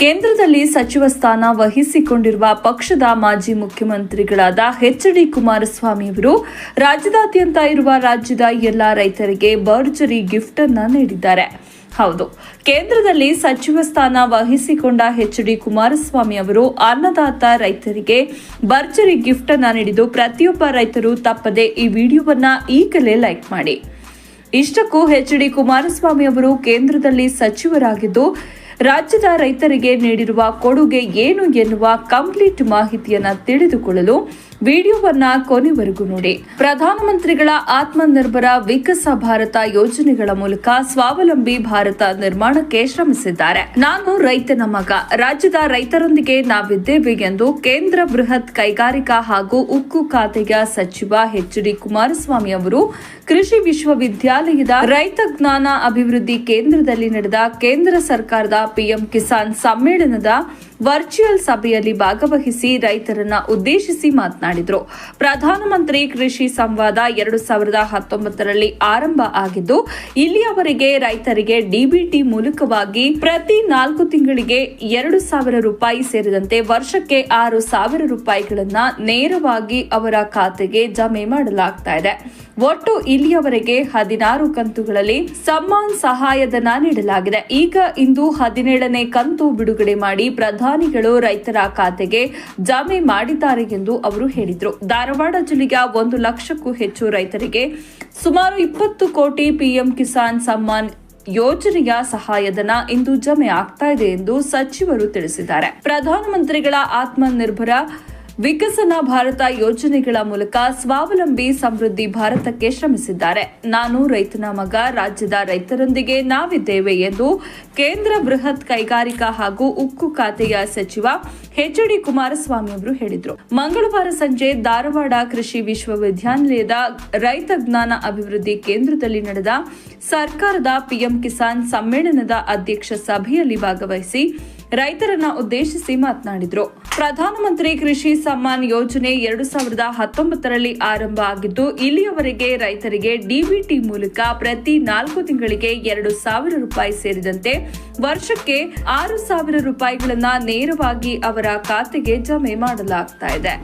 ಕೇಂದ್ರದಲ್ಲಿ ಸಚಿವ ಸ್ಥಾನ ವಹಿಸಿಕೊಂಡಿರುವ ಪಕ್ಷದ ಮಾಜಿ ಮುಖ್ಯಮಂತ್ರಿಗಳಾದ ಎಚ್ ಡಿ ಕುಮಾರಸ್ವಾಮಿ ಅವರು ರಾಜ್ಯದಾದ್ಯಂತ ಇರುವ ರಾಜ್ಯದ ಎಲ್ಲ ರೈತರಿಗೆ ಭರ್ಜರಿ ಗಿಫ್ಟ್ ಅನ್ನ ನೀಡಿದ್ದಾರೆ. ಹೌದು, ಕೇಂದ್ರದಲ್ಲಿ ಸಚಿವ ಸ್ಥಾನ ವಹಿಸಿಕೊಂಡ ಎಚ್ ಡಿ ಕುಮಾರಸ್ವಾಮಿ ಅವರು ಅನ್ನದಾತ ರೈತರಿಗೆ ಭರ್ಜರಿ ಗಿಫ್ಟ್ ಅನ್ನ ನೀಡಿದ್ದು ಪ್ರತಿಯೊಬ್ಬ ರೈತರು ತಪ್ಪದೆ ಈ ವಿಡಿಯೋವನ್ನ ಈಗಲೇ ಲೈಕ್ ಮಾಡಿ. ಇಷ್ಟಕ್ಕೂ ಎಚ್ ಡಿ ಕುಮಾರಸ್ವಾಮಿ ಅವರು ಕೇಂದ್ರದಲ್ಲಿ ಸಚಿವರಾಗಿದ್ದು ರಾಜ್ಯದ ರೈತರಿಗೆ ನೀಡಿರುವ ಕೊಡುಗೆ ಏನು ಎನ್ನುವ ಕಂಪ್ಲೀಟ್ ಮಾಹಿತಿಯನ್ನು ತಿಳಿದುಕೊಳ್ಳಲು ವಿಡಿಯೋವನ್ನ ಕೊನೆವರೆಗೂ ನೋಡಿ. ಪ್ರಧಾನಮಂತ್ರಿಗಳ ಆತ್ಮನಿರ್ಭರ ವಿಕಸ ಭಾರತ ಯೋಜನೆಗಳ ಮೂಲಕ ಸ್ವಾವಲಂಬಿ ಭಾರತ ನಿರ್ಮಾಣಕ್ಕೆ ಶ್ರಮಿಸಿದ್ದಾರೆ. ನಾನು ರೈತನ ಮಗ. ರಾಜ್ಯದ ರೈತರೊಂದಿಗೆ ನಾವಿದ್ದೇವೆ ಎಂದು ಕೇಂದ್ರ ಬೃಹತ್ ಕೈಗಾರಿಕಾ ಹಾಗೂ ಉಕ್ಕು ಖಾತೆಯ ಸಚಿವ ಎಚ್ ಡಿ ಕುಮಾರಸ್ವಾಮಿ ಅವರು ಕೃಷಿ ವಿಶ್ವವಿದ್ಯಾಲಯದ ರೈತ ಜ್ಞಾನ ಅಭಿವೃದ್ಧಿ ಕೇಂದ್ರದಲ್ಲಿ ನಡೆದ ಕೇಂದ್ರ ಸರ್ಕಾರದ ಪಿಎಂ ಕಿಸಾನ್ ಸಮ್ಮೇಳನದ ವರ್ಚುವಲ್ ಸಭೆಯಲ್ಲಿ ಭಾಗವಹಿಸಿ ರೈತರನ್ನ ಉದ್ದೇಶಿಸಿ ಮಾತನಾಡಿದರು. ಪ್ರಧಾನಮಂತ್ರಿ ಕೃಷಿ ಸಂವಾದ ಎರಡು ಸಾವಿರದ ಹತ್ತೊಂಬತ್ತರಲ್ಲಿ ಆರಂಭ ಆಗಿದ್ದು, ಇಲ್ಲಿಯವರೆಗೆ ರೈತರಿಗೆ ಡಿಬಿಟಿ ಮೂಲಕವಾಗಿ ಪ್ರತಿ ನಾಲ್ಕು ತಿಂಗಳಿಗೆ ಎರಡು ಸಾವಿರ ರೂಪಾಯಿ ಸೇರಿದಂತೆ ವರ್ಷಕ್ಕೆ ಆರು ಸಾವಿರ ರೂಪಾಯಿಗಳನ್ನು ನೇರವಾಗಿ ಅವರ ಖಾತೆಗೆ ಜಮೆ ಮಾಡಲಾಗ್ತಾ ಇದೆ. ಒಟ್ಟು ಇಲ್ಲಿಯವರೆಗೆ ಹದಿನಾರು ಕಂತುಗಳಲ್ಲಿ ಸಮ್ಮಾನ್ ಸಹಾಯಧನ ನೀಡಲಾಗಿದೆ. ಈಗ ಇಂದು ಹದಿನೇಳನೇ ಕಂತು ಬಿಡುಗಡೆ ಮಾಡಿ ಪ್ರಧಾನಿಗಳು ರೈತರ ಖಾತೆಗೆ ಜಮೆ ಮಾಡಿದ್ದಾರೆ ಎಂದು ಅವರು ಹೇಳಿದರು. ಧಾರವಾಡ ಜಿಲ್ಲೆಯ ಒಂದು ಲಕ್ಷಕ್ಕೂ ಹೆಚ್ಚು ರೈತರಿಗೆ ಸುಮಾರು ಇಪ್ಪತ್ತು ಕೋಟಿ ಪಿಎಂ ಕಿಸಾನ್ ಸಮ್ಮಾನ್ ಯೋಜನೆಯ ಸಹಾಯಧನ ಇಂದು ಜಮೆ ಆಗ್ತಾ ಇದೆ ಎಂದು ಸಚಿವರು ತಿಳಿಸಿದ್ದಾರೆ. ಪ್ರಧಾನಮಂತ್ರಿಗಳ ಆತ್ಮನಿರ್ಭರ ವಿಕಸನ ಭಾರತ ಯೋಜನೆಗಳ ಮೂಲಕ ಸ್ವಾವಲಂಬಿ ಸಮೃದ್ಧಿ ಭಾರತಕ್ಕೆ ಶ್ರಮಿಸಿದ್ದಾರೆ. ನಾನು ರೈತನ ಮಗ, ರಾಜ್ಯದ ರೈತರೊಂದಿಗೆ ನಾವಿದ್ದೇವೆ ಎಂದು ಕೇಂದ್ರ ಬೃಹತ್ ಕೈಗಾರಿಕಾ ಹಾಗೂ ಉಕ್ಕು ಖಾತೆಯ ಸಚಿವ ಎಚ್ ಡಿ ಕುಮಾರಸ್ವಾಮಿ ಅವರು ಹೇಳಿದರು. ಮಂಗಳವಾರ ಸಂಜೆ ಧಾರವಾಡ ಕೃಷಿ ವಿಶ್ವವಿದ್ಯಾನಿಲಯದ ರೈತ ಜ್ಞಾನ ಅಭಿವೃದ್ಧಿ ಕೇಂದ್ರದಲ್ಲಿ ನಡೆದ ಸರ್ಕಾರದ ಪಿಎಂ ಕಿಸಾನ್ ಸಮ್ಮೇಳನದ ಅಧ್ಯಕ್ಷ ಸಭೆಯಲ್ಲಿ ಭಾಗವಹಿಸಿ ರೈತರನ್ನ ಉದ್ದೇಶಿಸಿ ಮಾತನಾಡಿದರು. ಪ್ರಧಾನಮಂತ್ರಿ ಕೃಷಿ ಸಮ್ಮಾನ್ ಯೋಜನೆ ಎರಡು ಸಾವಿರದ ಹತ್ತೊಂಬತ್ತರಲ್ಲಿ ಆರಂಭ ಆಗಿದ್ದು, ಇಲ್ಲಿಯವರೆಗೆ ರೈತರಿಗೆ ಡಿಬಿಟಿ ಮೂಲಕ ಪ್ರತಿ ನಾಲ್ಕು ತಿಂಗಳಿಗೆ ಎರಡು ಸಾವಿರ ರೂಪಾಯಿ ಸೇರಿದಂತೆ ವರ್ಷಕ್ಕೆ ಆರು ಸಾವಿರ ರೂಪಾಯಿಗಳನ್ನು ನೇರವಾಗಿ ಅವರ ಖಾತೆಗೆ ಜಮೆ ಮಾಡಲಾಗ್ತಾ ಇದೆ.